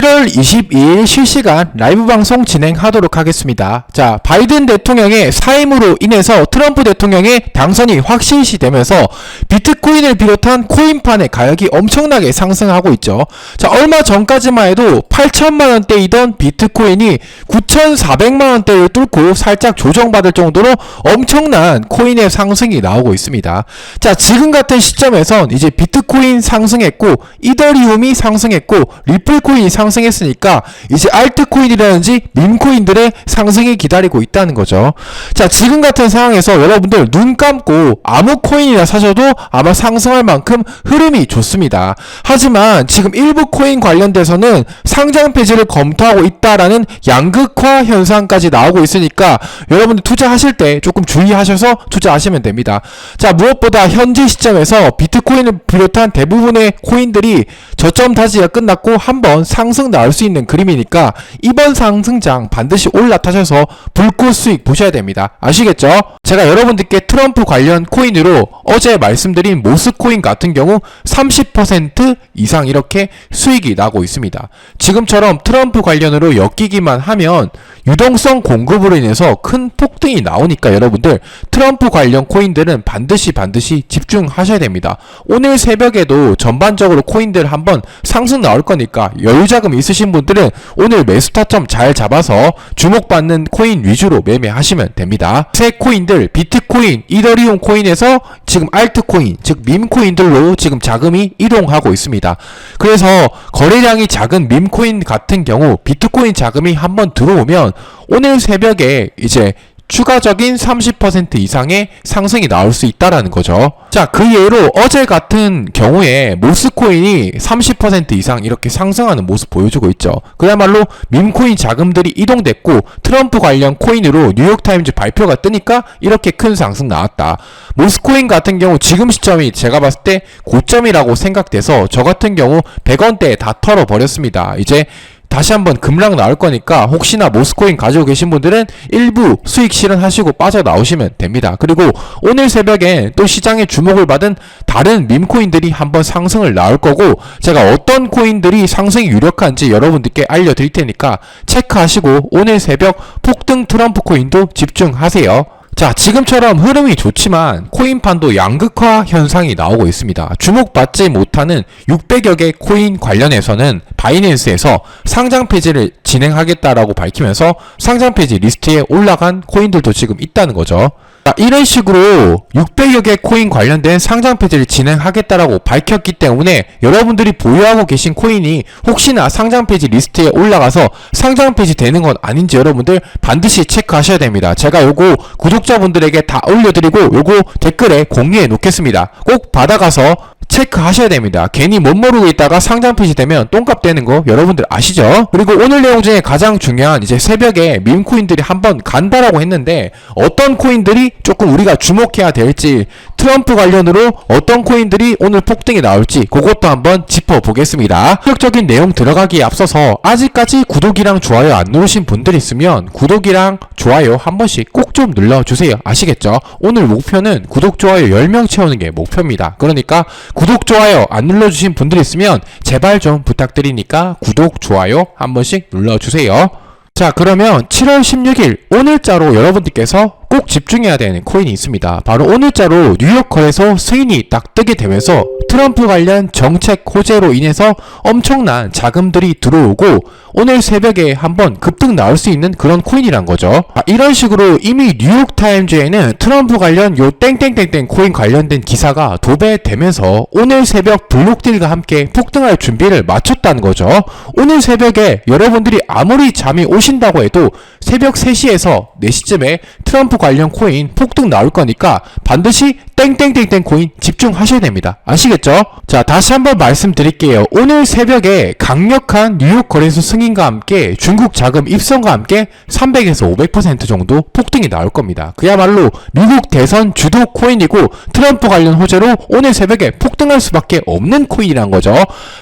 7월 22일 실시간 라이브 방송 진행하도록 하겠습니다. 자, 바이든 대통령의 사임으로 인해서 트럼프 대통령의 당선이 확실시 되면서 비트코인을 비롯한 코인판의 가격이 엄청나게 상승하고 있죠. 자, 얼마 전까지만 해도 8천만 원대이던 비트코인이 9,400만 원대를 뚫고 살짝 조정받을 정도로 엄청난 코인의 상승이 나오고 있습니다. 자, 지금 같은 시점에선 이제 비트코인 상승했고 이더리움이 상승했고 리플코인이 상승 했으니까 이제 알트코인이라든지 밈코인들의 상승이 기다리고 있다는 거죠. 자, 지금 같은 상황에서 여러분들 눈 감고 아무 코인이나 사셔도 아마 상승할 만큼 흐름이 좋습니다. 하지만 지금 일부 코인 관련돼서는 상장 폐지를 검토하고 있다라는 양극화 현상까지 나오고 있으니까 여러분들 투자하실 때 조금 주의하셔서 투자하시면 됩니다. 자, 무엇보다 현재 시점에서 비트코인을 비롯한 대부분의 코인들이 저점 다지가 끝났고 한번 상승 나올 수 있는 그림이니까 이번 상승장 반드시 올라타셔서 불꽃 수익 보셔야 됩니다. 아시겠죠? 제가 여러분들께 트럼프 관련 코인으로 어제 말씀드린 모스코인 같은 경우 30% 이상 이렇게 수익이 나고 있습니다. 지금처럼 트럼프 관련으로 엮이기만 하면 유동성 공급으로 인해서 큰 폭등이 나오니까 여러분들 트럼프 관련 코인들은 반드시 반드시 집중하셔야 됩니다. 오늘 새벽에도 전반적으로 코인들 한번 상승 나올 거니까 여유 자금 있으신 분들은 오늘 매수 타점 잘 잡아서 주목받는 코인 위주로 매매하시면 됩니다. 새 코인들 비트코인, 이더리움 코인에서 지금 알트코인, 즉 밈코인들로 지금 자금이 이동하고 있습니다. 그래서 거래량이 작은 밈코인 같은 경우 비트코인 자금이 한번 들어오면 오늘 새벽에 이제 추가적인 30% 이상의 상승이 나올 수 있다라는 거죠. 자, 그 예로 어제 같은 경우에 모스코인이 30% 이상 이렇게 상승하는 모습 보여주고 있죠. 그야말로 밈코인 자금들이 이동됐고 트럼프 관련 코인으로 뉴욕타임즈 발표가 뜨니까 이렇게 큰 상승 나왔다. 모스코인 같은 경우 지금 시점이 제가 봤을 때 고점이라고 생각돼서 저 같은 경우 100원대에 다 털어버렸습니다. 이제 다시 한번 급락 나올 거니까 혹시나 모스코인 가지고 계신 분들은 일부 수익 실현하시고 빠져나오시면 됩니다. 그리고 오늘 새벽에 또 시장에 주목을 받은 다른 밈코인들이 한번 상승을 나올 거고 제가 어떤 코인들이 상승이 유력한지 여러분들께 알려드릴 테니까 체크하시고 오늘 새벽 폭등 트럼프 코인도 집중하세요. 자, 지금처럼 흐름이 좋지만 코인판도 양극화 현상이 나오고 있습니다. 주목받지 못하는 600여 개 코인 관련해서는 바이낸스에서 상장 폐지를 진행하겠다라고 밝히면서 상장 폐지 리스트에 올라간 코인들도 지금 있다는 거죠. 자, 이런 식으로 600여 개 코인 관련된 상장 폐지를 진행하겠다라고 밝혔기 때문에 여러분들이 보유하고 계신 코인이 혹시나 상장 폐지 리스트에 올라가서 상장 폐지 되는 건 아닌지 여러분들 반드시 체크하셔야 됩니다. 제가 요거 구독자분들에게 다 올려드리고 요거 댓글에 공유해 놓겠습니다. 꼭 받아가서 체크하셔야 됩니다. 괜히 못 모르고 있다가 상장 폐지 되면 똥값 되는 거 여러분들 아시죠? 그리고 오늘 내용 중에 가장 중요한 이제 새벽에 밈코인들이 한번 간다라고 했는데 어떤 코인들이 조금 우리가 주목해야 될지 트럼프 관련으로 어떤 코인들이 오늘 폭등이 나올지 그것도 한번 짚어보겠습니다. 본격적인 내용 들어가기에 앞서서 아직까지 구독이랑 좋아요 안 누르신 분들 있으면 구독이랑 좋아요 한 번씩 꼭 좀 눌러주세요. 아시겠죠? 오늘 목표는 구독, 좋아요 10명 채우는 게 목표입니다. 그러니까 구독, 좋아요 안 눌러주신 분들 있으면 제발 좀 부탁드리니까 구독, 좋아요 한 번씩 눌러주세요. 자 그러면 7월 16일 오늘자로 여러분들께서 꼭 집중해야 되는 코인이 있습니다. 바로 오늘자로 뉴욕 거래소 승인이 딱 뜨게 되면서 트럼프 관련 정책 호재로 인해서 엄청난 자금들이 들어오고 오늘 새벽에 한번 급등 나올 수 있는 그런 코인이란 거죠. 아, 이런 식으로 이미 뉴욕 타임즈에는 트럼프 관련 요 땡땡땡땡 코인 관련된 기사가 도배되면서 오늘 새벽 블록딜과 함께 폭등할 준비를 마쳤다는 거죠. 오늘 새벽에 여러분들이 아무리 잠이 오신다고 해도 새벽 3시에서 4시쯤에 트럼프 관련 코인 폭등 나올 거니까 반드시 땡땡땡땡 코인 집중하셔야 됩니다. 아시겠죠? 자, 다시 한번 말씀드릴게요. 오늘 새벽에 강력한 뉴욕 거래소 승인과 함께 중국 자금 입성과 함께 300에서 500% 정도 폭등이 나올 겁니다. 그야말로 미국 대선 주도 코인이고 트럼프 관련 호재로 오늘 새벽에 폭등할 수밖에 없는 코인이란 거죠.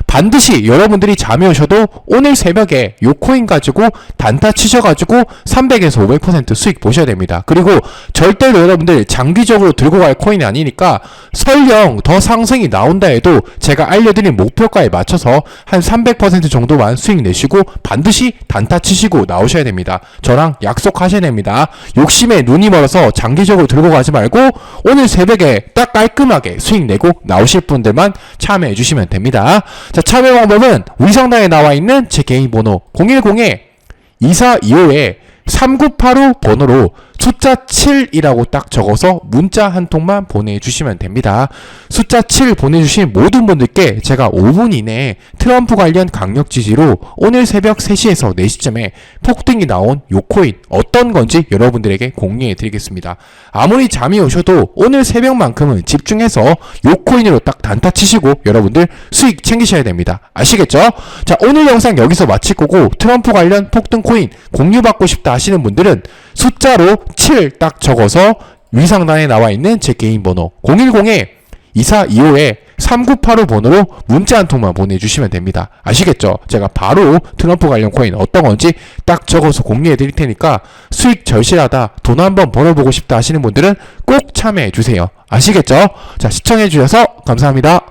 반드시 여러분들이 잠이 오셔도 오늘 새벽에 요 코인 가지고 단타 치셔가지고 300에서 500% 수익 보셔야 됩니다. 그리고 절대로 여러분들 장기적으로 들고 갈 코인이 아니니까 설령 더 상승이 나온다 해도 제가 알려드린 목표가에 맞춰서 한 300% 정도만 수익 내시고 반드시 단타 치시고 나오셔야 됩니다. 저랑 약속하셔야 됩니다. 욕심에 눈이 멀어서 장기적으로 들고 가지 말고 오늘 새벽에 딱 깔끔하게 수익 내고 나오실 분들만 참여해 주시면 됩니다. 자, 참여 방법은 위성당에 나와 있는 제 개인 번호 010에 2425에 3985 번호로 숫자 7이라고 딱 적어서 문자 한 통만 보내주시면 됩니다. 숫자 7 보내주신 모든 분들께 제가 5분 이내에 트럼프 관련 강력 지지로 오늘 새벽 3시에서 4시쯤에 폭등이 나온 요 코인 어떤 건지 여러분들에게 공유해 드리겠습니다. 아무리 잠이 오셔도 오늘 새벽만큼은 집중해서 요 코인으로 딱 단타 치시고 여러분들 수익 챙기셔야 됩니다. 아시겠죠? 자, 오늘 영상 여기서 마칠 거고 트럼프 관련 폭등 코인 공유받고 싶다 하시는 분들은 숫자로 7 딱 적어서 위상단에 나와 있는 제 개인 번호 010에 2425에 3985 번호로 문자 한 통만 보내주시면 됩니다. 아시겠죠? 제가 바로 트럼프 관련 코인 어떤 건지 딱 적어서 공유해 드릴 테니까 수익 절실하다, 돈 한번 벌어보고 싶다 하시는 분들은 꼭 참여해 주세요. 아시겠죠? 자, 시청해 주셔서 감사합니다.